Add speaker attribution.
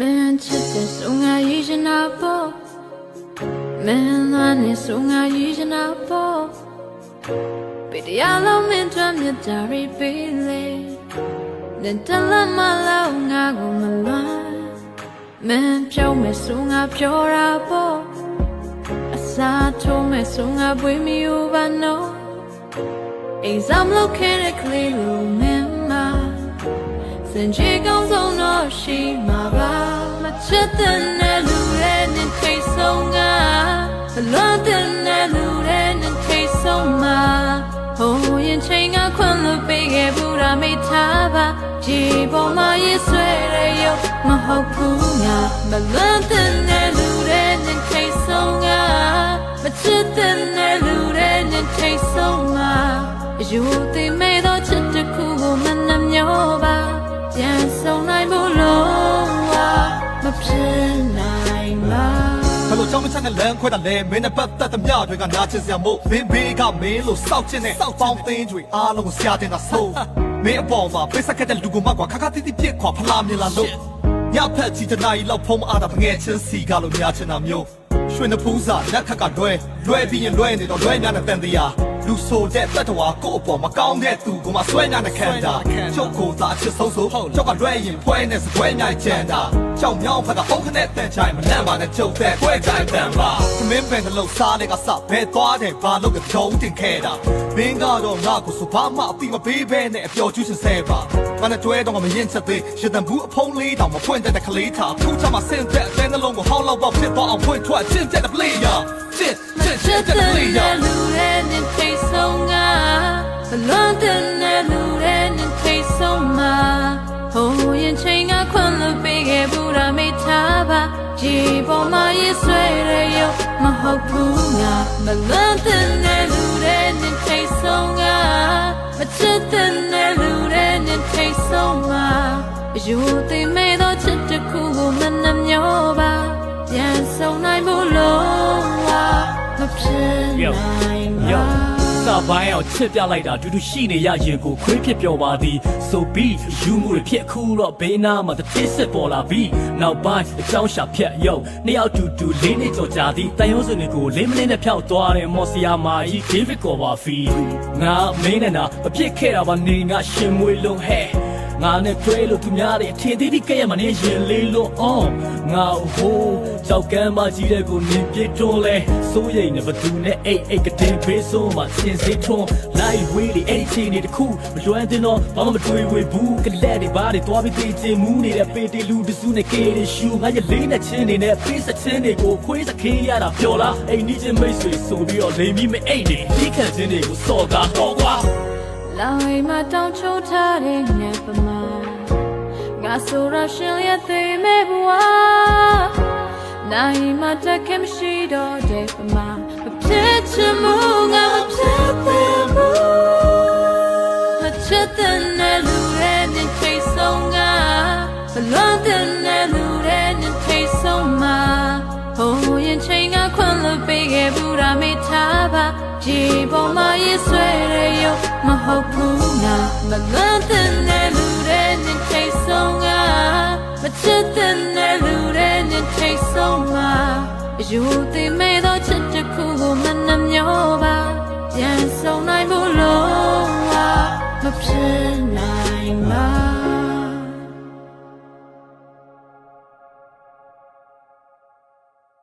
Speaker 1: မင်းချစ်တဲ့ဆိုငါရည်ချင်တာပေါ့မင်းသားနဲ့ဆိုငါရည်ချင်တာပေါ့ပေတရားလုံးမင်းတို့မြတ်တာရီပေးလေနဲ့တလမလောက်ငါကိုမလွမ်းမင်းပြောမယ်ဆိုငါပြောတာပေါ့အစားထိုးမယ်ဆိုငါပွေးမီဦးပါနော်အိမ်ဆောင်လောက်ခဲ့တဲ့ကလေးလိုမင်းမစင်ချေကောင်းဆုံးတော့ရှိမှာပါမ ချစ်တဲ့နဲ့လူရဲ့နဲ့ထိတ်ဆုံးကဘလွန်တဲ့နဲ့လူရဲ့နဲ့ထိတ်ဆုံးမှာဟိုရင်ချိန်ကခွင့်လို့ပေးခဲ့ဘူးတာမိထားပါဒီပေါ်မှာရေးဆွဲရရုပ်မဟုတ်ဘူးငါမလွန်တဲ့နဲ့လူရဲ့နဲ့ထိတ်ဆုံးကမချစ်တဲ့နဲ့လူရဲ့နဲ့ထိတ်ဆုံးမှာယူသိမေ ဘလို့
Speaker 2: ကြောင့်မချက်ကလမ်းခွဲတာလဲမင်းနဲ့ပတ်သက်သမျှတွေကနာချင်စရာမို့မင်းဘေးကမင်းလို့စောက်ချင်တဲ့စောက်ပေါင်းသိန်းတွေအားလုံးကိုဆရာတင်တာဆိုမင်းအပေါ်မှာပိတ်ဆက်ခဲ့တဲ့လူကမကွာခါခါတိတိပြစ်ခွာဖလားမြင်လာလို့ညဖက်ချီတနာရီလောက်ဖုံးအားတာငယ်ချင်းစီကလို့များချင်တာမျိုးရွှေနှဖူးစာလက်ခက်ကလွဲလွဲပြီးရင်လွဲနေတော့လွဲများတဲ့တန်တရားလူဆိုတဲ့တတ်တော်ကိုအပေါ်မကောင်းတဲ့သူကမှဆွဲညာနဲ့ခံတာချုပ်ကိုသာအချစ်ဆုံးဆိုကျောက်ကလွဲရင်ဖွဲနဲ့စပွဲညာချန်တာ ကြောက်မြောင်းဖက်ကဟုတ်ခနဲ့တန်ချိုင်မနှံ့ပါနဲ့ချုပ်တဲ့ဖွဲချိုင်တန်ပါသမင်းပင်တလို့စားတဲ့ကစဘဲသွားတယ်ဘာလို့ကထုံးတင်ခဲ့တာမင်းကတော့ငါ့ကိုဆိုဘာမှအတိမပေးဘဲနဲ့အပျော်ကျူးစင်ဆဲပါငါနဲ့တွဲတော့မရင်ချက်သေးရတံဘူးအဖုံးလေးတောင်မဖွင့်တဲ့ကလေးထားခုချမှာဆင်းတဲ့အတဲ့နှလုံးကိုဟောင်းလောက်ပေါက်ဖြစ်သွားအောင်ဖွင့်ထွက်ချင်းတဲ့ player ချင်းချင်းချင်းတဲ့ player
Speaker 1: လူရဲ့နဲ့ထိတ်ဆုံးကဘလွန်တဲ့ ပါဒီပေါ်မှာရေးဆွဲရရုပ်မဟုတ်ဘူးငါမလွန်တဲ့နဲ့လူရဲ့နဲ့ထိတ်ဆုံးကမချစ်တဲ့နဲ့လူရဲ့နဲ့ထိတ်ဆုံးမှာယူသိမေတော့ချစ်တစ်ခုကိုမနှမျောပါပြန်ဆုံးနိုင်ဘူးလို့မဖြစ်နိုင်ပါ
Speaker 3: စပိုင်းအောင်ချစ်ပြလိုက်တာတူတူရှိနေရရင်ကိုခွေးဖြစ်ပျော်ပါသည်ဆိုပြီးယူမှုတွေဖြစ်ခုတော့ဘေးနားမှာတစ်တစ်စစ်ပေါ်လာပြီးနောက်ပိုင်းအကြောင်းရှာဖြတ်ရုပ်နှစ်ယောက်တူတူလေးနှစ်ကြော်ကြာသည်တန်ရုံးစင်တွေကိုလေးမလေးနဲ့ဖြောက်သွားတယ်မော်စီယာမာကြီးဒေးဗစ်ကောပါဖီငါမင်းနဲ့နာမဖြစ်ခဲ့တာပါနေငါရှင်မွေလုံးဟဲ့ ငါနဲ့တွဲလို့သူများတွေအထင်သေးသေးကဲ့ရမနေရင်လေးလို့အော်ငါဟိုးကြောက်ကမ်းမကြီးတဲ့ကိုနင်ပြစ်တွန်းလဲစိုးရိမ်နေဘသူနဲ့အိတ်အိတ်ကတင်ဖေးဆိုးမှစင်စိတ်ထွန်းလိုက်ဝေးလေအဲ့ဒီချိန်နေတခုမလွမ်းတင်တော့ဘာမှမတွေးဝေဘူးကလက်တွေဘာတွေတွားပြီးသေးချင်မူးနေတဲ့ပေတီလူတစုနဲ့ကေရရှူငါရလေးနဲ့ချင်းနေနဲ့ပေးစချင်းတွေကိုခွေးစခင်းရတာပျော်လားအိမ်နီးချင်းမိတ်ဆွေဆိုပြီးတော့လိမ်ပြီးမအိတ်နေဒီခန့်ချင်းတွေကိုစော်ကားတော့ကွာ
Speaker 1: လောင်အိမ်မှာတောင်းချိုးထားတဲ့ငါပမာငါဆိုရရှင်ရသေးမဲ့ဘဝနိုင်မှာတက်ခဲ့မရှိတော့တဲ့ပမာမဖြစ်ချင်မှုငါမဖြစ်သေးဘူးမချစ်တဲ့နဲ့လူရဲ့နဲ့ထိတ်ဆုံးကဘလွန်တဲ့နဲ့လူရဲ့နဲ့ထိတ်ဆုံးမှာဟိုရင်ချိန်ကခွင့်လို့ပေးခဲ့ဘူးတာမိထားပါဒီပေါ်မှာရေးဆွဲရရုပ်မ ဟုတ်ဘူးနာမလွန်တဲ့နဲ့လူတဲ့ညထိတ်ဆုံးကမချစ်တဲ့နဲ့လူတဲ့ညထိတ်ဆုံးမှာအယူသိမဲ့တော့ချစ်တစ်ခုကိုမနှမျောပါပြန်ဆုံနိုင်ဘူးလို့မဖြစ်နိုင်ပါ